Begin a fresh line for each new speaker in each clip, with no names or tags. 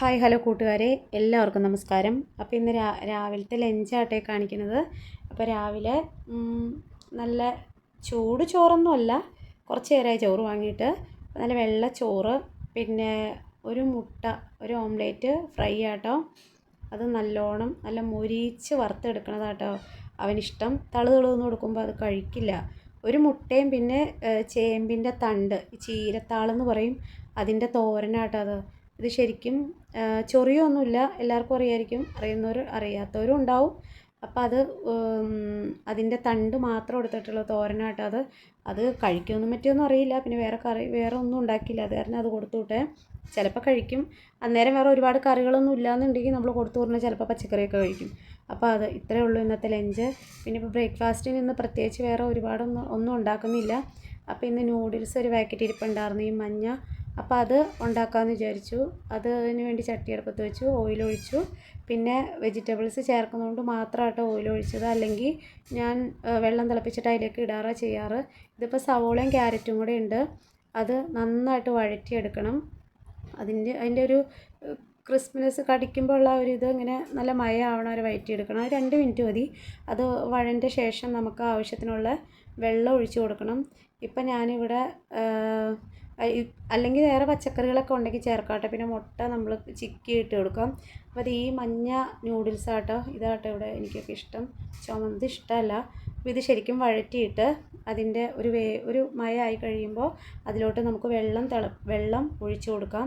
Hi hello കൂട്ടുകാരെ. എല്ലാവർക്കും നമസ്കാരം. അപ്പോൾ ഇന്ന് രാ രാവിലത്തെ ലഞ്ചാട്ടെ കാണിക്കുന്നത്. അപ്പോൾ രാവിലെ നല്ല ചൂട് ചോറൊന്നുമല്ല കുറച്ച് നേരമായി ചോറ് വാങ്ങിയിട്ട്. നല്ല വെള്ള ചോറ് പിന്നെ ഒരു മുട്ട ഒരു ഓംലേറ്റ് ഫ്രൈ ആട്ടോ. അത് നല്ലോണം നല്ല മുരിച്ച് വറുത്തെടുക്കണതാട്ടോ അവനിഷ്ടം. തളു തളുന്ന് കൊടുക്കുമ്പോൾ അത് കഴിക്കില്ല. ഒരു മുട്ടയും പിന്നെ ചേമ്പിന്റെ തണ്ട് ചീരത്താളെന്ന് പറയും. അതിന്റെ തോരനാട്ടോ അത്. ഇത് ശരിക്കും ചൊറിയൊന്നുമില്ല. എല്ലാവർക്കും അറിയായിരിക്കും. അറിയുന്നവർ അറിയാത്തവരും ഉണ്ടാവും. അപ്പോൾ അത് അതിന്റെ തണ്ട് മാത്രം എടുത്തിട്ടുള്ള തോരനായിട്ട് അത്. അത് കഴിക്കുമെന്നും പറ്റിയൊന്നും അറിയില്ല. പിന്നെ വേറെ കറി വേറെ ഒന്നും ഉണ്ടാക്കിയില്ല. അത് കാരണം അത് കൊടുത്തു വിട്ടേ. ചിലപ്പോൾ കഴിക്കും. അന്നേരം വേറെ ഒരുപാട് കറികളൊന്നും ഇല്ലാന്നുണ്ടെങ്കിൽ നമ്മൾ കൊടുത്തു പറഞ്ഞാൽ ചിലപ്പോൾ പച്ചക്കറിയൊക്കെ കഴിക്കും. അപ്പോൾ അത് ഇത്രയേ ഉള്ളൂ ഇന്നത്തെ ലഞ്ച്. പിന്നെ ഇപ്പോൾ ബ്രേക്ക്ഫാസ്റ്റിന് ഇന്ന് പ്രത്യേകിച്ച് വേറെ ഒരുപാടൊന്നും ഒന്നും ഉണ്ടാക്കുന്നില്ല. അപ്പോൾ ഇന്ന് നൂഡിൽസ് ഒരു പാക്കറ്റ് ഇരിപ്പുണ്ടായിരുന്നു. ഈ മഞ്ഞ അപ്പോൾ അത് ഉണ്ടാക്കാമെന്ന് വിചാരിച്ചു. അതിന് വേണ്ടി ചട്ടി അടുപ്പത്ത് വെച്ചു ഓയിലൊഴിച്ചു പിന്നെ വെജിറ്റബിൾസ് ചേർക്കുന്നതുകൊണ്ട് മാത്രമാട്ടോ ഓയിൽ ഒഴിച്ചത്. അല്ലെങ്കിൽ ഞാൻ വെള്ളം തിളപ്പിച്ചിട്ട് അതിലേക്ക് ഇടാറാണ് ചെയ്യാറ്. ഇതിപ്പോൾ സവോളയും ക്യാരറ്റും കൂടെ ഉണ്ട്. അത് നന്നായിട്ട് വഴറ്റിയെടുക്കണം. അതിന്റെ അതിന്റെ ഒരു ക്രിസ്മസ് കടിക്കുമ്പോൾ ഉള്ള ഒരു ഇത് ഇങ്ങനെ നല്ല മയ ഒരു അത് രണ്ട് മിനിറ്റ് മതി. അത് വഴന്റെ ശേഷം നമുക്ക് ആവശ്യത്തിനുള്ള വെള്ളം ഒഴിച്ചു കൊടുക്കണം. ഇപ്പം ഞാനിവിടെ അല്ലെങ്കിൽ വേറെ പച്ചക്കറികളൊക്കെ ഉണ്ടെങ്കിൽ ചേർക്കാട്ടെ. പിന്നെ മുട്ട നമ്മൾ ചിക്കി ഇട്ട് കൊടുക്കാം. അപ്പോൾ അത് ഈ മഞ്ഞ നൂഡിൽസ് ആട്ടോ. ഇതാട്ടോ ഇവിടെ എനിക്കൊക്കെ ഇഷ്ടം. ചുമന്ത് ഇഷ്ടമല്ല. അപ്പോൾ ഇത് ശരിക്കും വഴറ്റിയിട്ട് അതിന്റെ ഒരു വേ ഒരു മയ ആയി കഴിയുമ്പോൾ അതിലോട്ട് നമുക്ക് വെള്ളം തിള വെള്ളം ഒഴിച്ചു കൊടുക്കാം.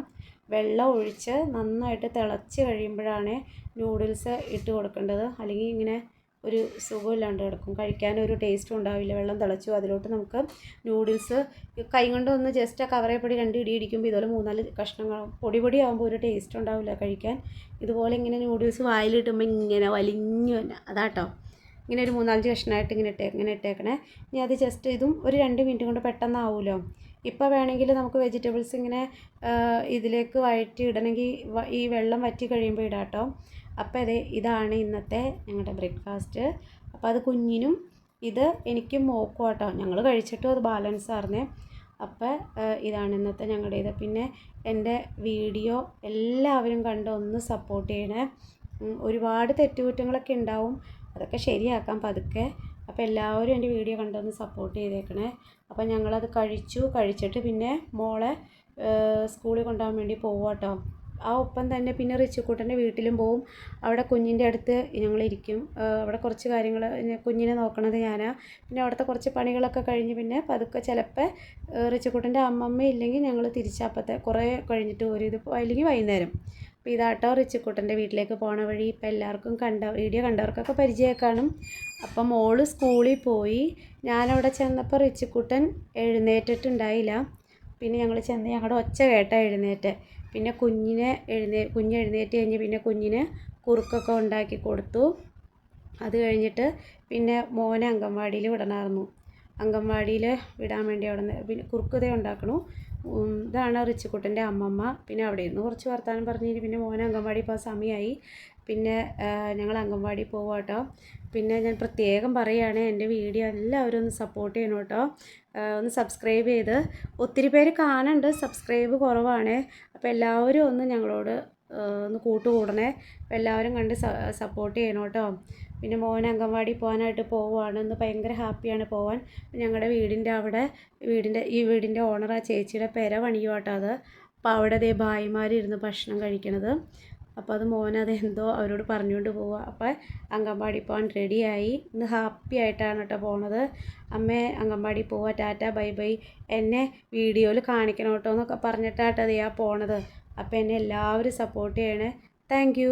വെള്ളം ഒഴിച്ച് നന്നായിട്ട് തിളച്ച് കഴിയുമ്പോഴാണ് നൂഡിൽസ് ഇട്ട് കൊടുക്കേണ്ടത്. അല്ലെങ്കിൽ ഇങ്ങനെ ഒരു സുഖമില്ലാണ്ട് കിടക്കും. കഴിക്കാൻ ഒരു ടേസ്റ്റും ഉണ്ടാവില്ല. വെള്ളം തിളച്ചു. അതിലോട്ട് നമുക്ക് നൂഡിൽസ് കൈ കൊണ്ട് ഒന്ന് ജസ്റ്റ് ആ കവറേ പൊടി രണ്ട് ഇടി ഇടിക്കുമ്പോൾ ഇതുപോലെ മൂന്നാൽ കഷ്ണങ്ങൾ പൊടി പൊടി ആകുമ്പോൾ ഒരു ടേസ്റ്റ് ഉണ്ടാവില്ല കഴിക്കാൻ. ഇതുപോലെ ഇങ്ങനെ നൂഡിൽസ് വായിലിട്ടുമ്പോൾ ഇങ്ങനെ വലിഞ്ഞു തന്നെ അതാട്ടോ. ഇങ്ങനെ ഒരു മൂന്നാലഞ്ച് കഷ്ണമായിട്ട് ഇങ്ങനെ ഇട്ടേ ഇങ്ങനെ ഇട്ടേക്കണേ. ഇനി അത് ജസ്റ്റ് ഇതും ഒരു രണ്ട് മിനിറ്റ് കൊണ്ട് പെട്ടെന്ന് പെട്ടെന്നാവുമല്ലോ ഇപ്പോൾ വേണമെങ്കിൽ നമുക്ക് വെജിറ്റബിൾസ് ഇങ്ങനെ ഇതിലേക്ക് വഴറ്റി ഇടണമെങ്കിൽ ഈ വെള്ളം വറ്റി കഴിയുമ്പോൾ ഇടാട്ടോ. അപ്പോൾ അതെ ഇതാണ് ഇന്നത്തെ ഞങ്ങളുടെ ബ്രേക്ക്ഫാസ്റ്റ്. അപ്പോൾ അത് കുഞ്ഞിനും ഇത് എനിക്കും മോക്കും കേട്ടോ ഞങ്ങൾ കഴിച്ചിട്ടും അത് ബാലൻസ് ആർന്നേ. അപ്പോൾ ഇതാണ് ഇന്നത്തെ ഞങ്ങളുടെ ഇത് പിന്നെ എന്റെ വീഡിയോ എല്ലാവരും കണ്ട് ഒന്ന് സപ്പോർട്ട് ചെയ്യണേ. ഒരുപാട് തെറ്റുകുറ്റങ്ങളൊക്കെ ഉണ്ടാവും അതൊക്കെ ശരിയാക്കാം പതുക്കെ. അപ്പോൾ എല്ലാവരും എന്റെ വീഡിയോ കണ്ടൊന്ന് സപ്പോർട്ട് ചെയ്തേക്കണേ. അപ്പോൾ ഞങ്ങളത് കഴിച്ചു. കഴിച്ചിട്ട് പിന്നെ മോളെ സ്കൂളിൽ കൊണ്ടുപോകാൻ വേണ്ടി പോവാം ആ ഒപ്പം തന്നെ പിന്നെ റിച്ചുക്കുട്ടന്റെ വീട്ടിലും പോവും. അവിടെ കുഞ്ഞിന്റെ അടുത്ത് ഞങ്ങളിരിക്കും. അവിടെ കുറച്ച് കാര്യങ്ങൾ കുഞ്ഞിനെ നോക്കണത് ഞാനാ. പിന്നെ അവിടുത്തെ കുറച്ച് പണികളൊക്കെ കഴിഞ്ഞ് പിന്നെ പതുക്കെ ചിലപ്പോൾ റിച്ചുക്കുട്ടന്റെ അമ്മമ്മ ഇല്ലെങ്കിൽ ഞങ്ങൾ തിരിച്ചപ്പത്തെ കുറേ കഴിഞ്ഞിട്ട് ഒരു ഇത് അല്ലെങ്കിൽ വൈകുന്നേരം. അപ്പോൾ ഇതാട്ടോ റിച്ചുക്കുട്ടന്റെ വീട്ടിലേക്ക് പോണ വഴി. ഇപ്പോൾ എല്ലാവർക്കും കണ്ട വീഡിയോ കണ്ടവർക്കൊക്കെ പരിചയമൊക്കെ കാണും. അപ്പം മോൾ സ്കൂളിൽ പോയി. ഞാനവിടെ ചെന്നപ്പോൾ റിച്ചുക്കുട്ടൻ എഴുന്നേറ്റിട്ടുണ്ടായില്ല. പിന്നെ ഞങ്ങൾ ചെന്ന് ഞങ്ങളുടെ ഒച്ച കേട്ടാണ് എഴുന്നേറ്റ്. പിന്നെ കുഞ്ഞിനെ എഴുന്നേ കുഞ്ഞ് എഴുന്നേറ്റ് കഴിഞ്ഞ് പിന്നെ കുഞ്ഞിന് കുറുക്കൊക്കെ ഉണ്ടാക്കി കൊടുത്തു. അത് കഴിഞ്ഞിട്ട് പിന്നെ മോനെ അംഗൻവാടിയിൽ വിടണമായിരുന്നു. അംഗൻവാടിയിൽ വിടാൻ വേണ്ടി അവിടെ നിന്ന് പിന്നെ കുറുക്കുതേ ഉണ്ടാക്കണു. ഇതാണ് റിച്ചുക്കുട്ടന്റെ അമ്മമ്മ. പിന്നെ അവിടെ ഇരുന്ന് കുറച്ച് വർത്തമാനം പറഞ്ഞ് പിന്നെ മോനെ അംഗൻവാടി പോകാൻ സമയമായി. പിന്നെ ഞങ്ങൾ അംഗൻവാടി പോകും കേട്ടോ പിന്നെ ഞാൻ പ്രത്യേകം പറയുകയാണ് എന്റെ വീഡിയോ എല്ലാവരും ഒന്ന് സപ്പോർട്ട് ചെയ്യണം കേട്ടോ ഒന്ന് സബ്സ്ക്രൈബ് ചെയ്ത്. ഒത്തിരി പേര് കാണുന്നുണ്ട് സബ്സ്ക്രൈബ് കുറവാണ്. അപ്പോൾ എല്ലാവരും ഒന്ന് ഞങ്ങളോട് ഒന്ന് കൂട്ടുകൂടണേ. അപ്പോൾ എല്ലാവരും കണ്ട് സപ്പോർട്ട് ചെയ്യണം കേട്ടോ പിന്നെ മോൻ അംഗൻവാടി പോകാനായിട്ട് പോവുകയാണ് ഇന്ന് ഭയങ്കര ഹാപ്പിയാണ് പോവാൻ. ഞങ്ങളുടെ വീടിന്റെ അവിടെ വീടിന്റെ ഈ വീടിന്റെ ഓണർ ആ ചേച്ചിയുടെ പെര പണിയുവാട്ടോ അത്. അപ്പോൾ അവിടെ ദേ ഭായിമാരിരുന്ന് ഭക്ഷണം കഴിക്കണത്. അപ്പോൾ അത് മോൻ അതെന്തോ അവരോട് പറഞ്ഞുകൊണ്ട് പോവുക അപ്പോൾ അംഗൻവാടി പോകാൻ റെഡിയായി ഇന്ന് ഹാപ്പി ആയിട്ടാണ് കേട്ടോ പോണത്. അമ്മേ അംഗൻവാടി പോവുക ടാറ്റ ബൈ ബൈ. എന്നെ വീഡിയോയിൽ കാണിക്കണം കേട്ടോ എന്നൊക്കെ പറഞ്ഞിട്ടാട്ടതെയാ പോണത്. അപ്പോൾ എന്നെ എല്ലാവരും സപ്പോർട്ട് ചെയ്യണേ. താങ്ക്